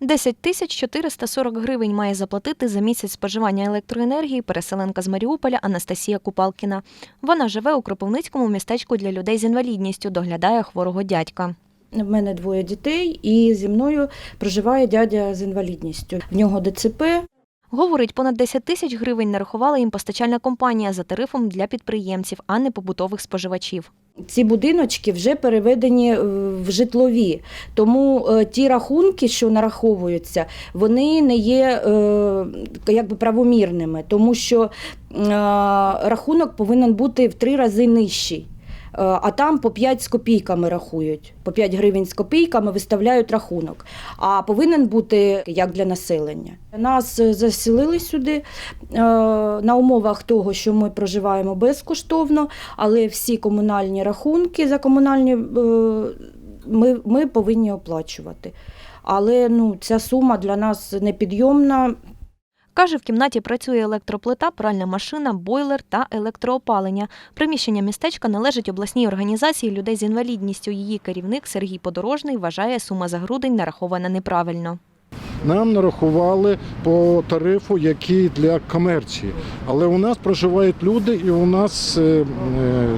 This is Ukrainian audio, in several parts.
10 тисяч 440 гривень має заплатити за місяць споживання електроенергії переселенка з Маріуполя Анастасія Купалкіна. Вона живе у Кропивницькому містечку для людей з інвалідністю, доглядає хворого дядька. В мене двоє дітей, і зі мною проживає дядя з інвалідністю. В нього ДЦП. Говорить, понад 10 тисяч гривень нарахувала їм постачальна компанія за тарифом для підприємців, а не побутових споживачів. Ці будиночки вже переведені е, в житлові, тому е, ті рахунки, що нараховуються, вони не є е, якби правомірними, тому що рахунок повинен бути в три рази нижчий. А там по 5 з копійками рахують, по 5 гривень з копійками виставляють рахунок. А повинен бути як для населення. Нас е, заселили сюди е, на умовах того, що ми проживаємо безкоштовно, але всі комунальні рахунки за комунальні е, ми, ми повинні оплачувати. Але ну, ця сума для нас непідйомна. Каже, в кімнаті працює електроплита, пральна машина, бойлер та електроопалення. Приміщення містечка належить обласній організації людей з інвалідністю. Її керівник Сергій Подорожний вважає, сума за грудень нарахована неправильно. Нам нарахували по тарифу, який для комерції. Але у нас проживають люди, і у нас е, е,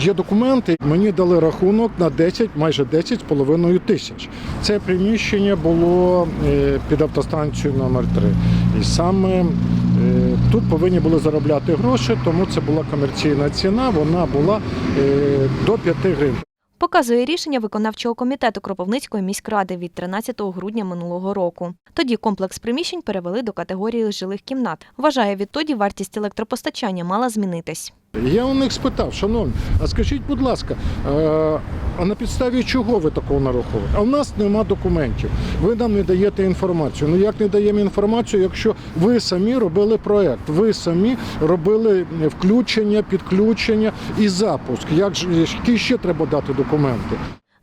є документи. Мені дали рахунок на 10, майже 10 з половиною тисяч. Це приміщення було е, під автостанцією номер 3 І саме е, тут повинні були заробляти гроші, тому це була комерційна ціна. Вона була е, до 5 гривень. Показує рішення виконавчого комітету Кропивницької міськради від 13 грудня минулого року. Тоді комплекс приміщень перевели до категорії жилих кімнат. Вважає, відтоді вартість електропостачання мала змінитись. Я у них спитав, шановні, а скажіть, будь ласка, е, а на підставі чого ви такого нараховуєте? А в нас нема документів. Ви нам не даєте інформацію. Ну як не даємо інформацію, якщо ви самі робили проект, ви самі робили включення, підключення і запуск. Як ж які ще треба дати документи?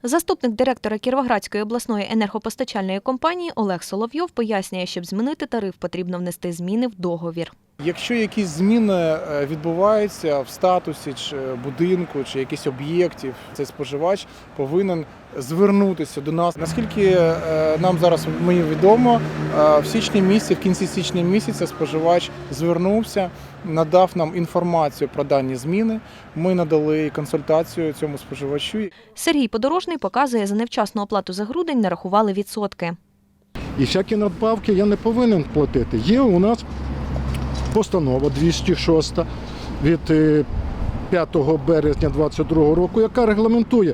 Заступник директора Кіровоградської обласної енергопостачальної компанії Олег Соловйов пояснює, щоб змінити тариф, потрібно внести зміни в договір. Якщо якісь зміни е, відбуваються в статусі чи будинку, чи якихось об'єктів, цей споживач повинен звернутися до нас. Наскільки е, нам зараз мені відомо, е, в січні місяці, в кінці січня місяця, споживач звернувся, надав нам інформацію про дані зміни. Ми надали консультацію цьому споживачу. Сергій Подорожний показує, за невчасну оплату за грудень нарахували відсотки. І всякі надбавки я не повинен платити. Є у нас постанова 206 від е, 5 березня 2022 року, яка регламентує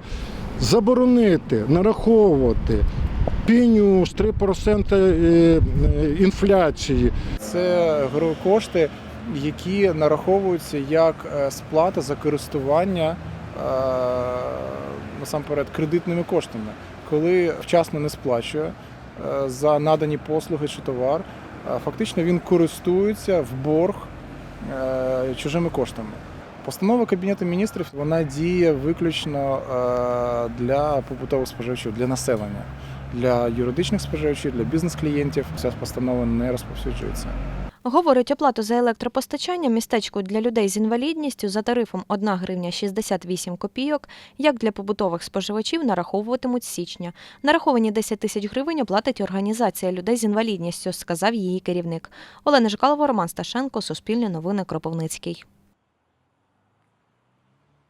заборонити нараховувати пеню з 3% е, е, інфляції. Це кошти, які нараховуються як е, сплата за користування е, насамперед кредитними коштами. Коли вчасно не сплачує е, за надані послуги чи товар, е, фактично він користується в борг е, чужими коштами. Постанова Кабінету міністрів вона діє виключно е, для побутових споживачів, для населення, для юридичних споживачів, для бізнес-клієнтів. Ця постанова не розповсюджується. Говорить, оплату за електропостачання містечку для людей з інвалідністю за тарифом 1 гривня 68 копійок, як для побутових споживачів, нараховуватимуть з січня. Нараховані 10 тисяч гривень оплатить організація людей з інвалідністю, сказав її керівник. Олена Жикалова, Роман Сташенко, Суспільне новини, Кропивницький.